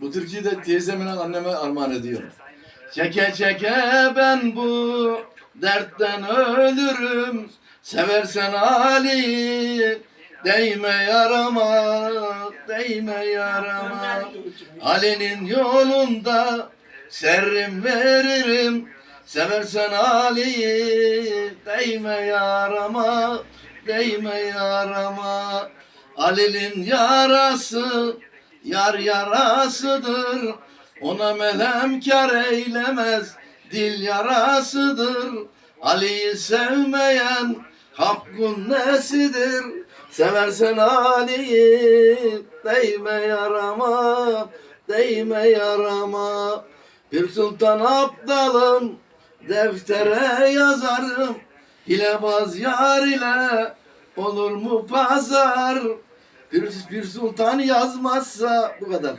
Türküyü de teyzemin anneme armağan ediyorum. Çeke çeke ben bu dertten ölürüm. Seversen Ali değme yarama, değme yarama. Ali'nin yolunda serrim veririm. Seversen Ali'yi değme yarama, değme yarama. Ali'nin yarası yar yarasıdır. Ona melem kar eylemez, dil yarasıdır. Ali'yi sevmeyen hakkın nesidir? Seversen Ali'yi değme yarama, değme yarama. Bir sultan aptalım, deftere yazarım. Hilebaz yar ile olur mu pazar? Bir, bir sultan yazmazsa bu kadar.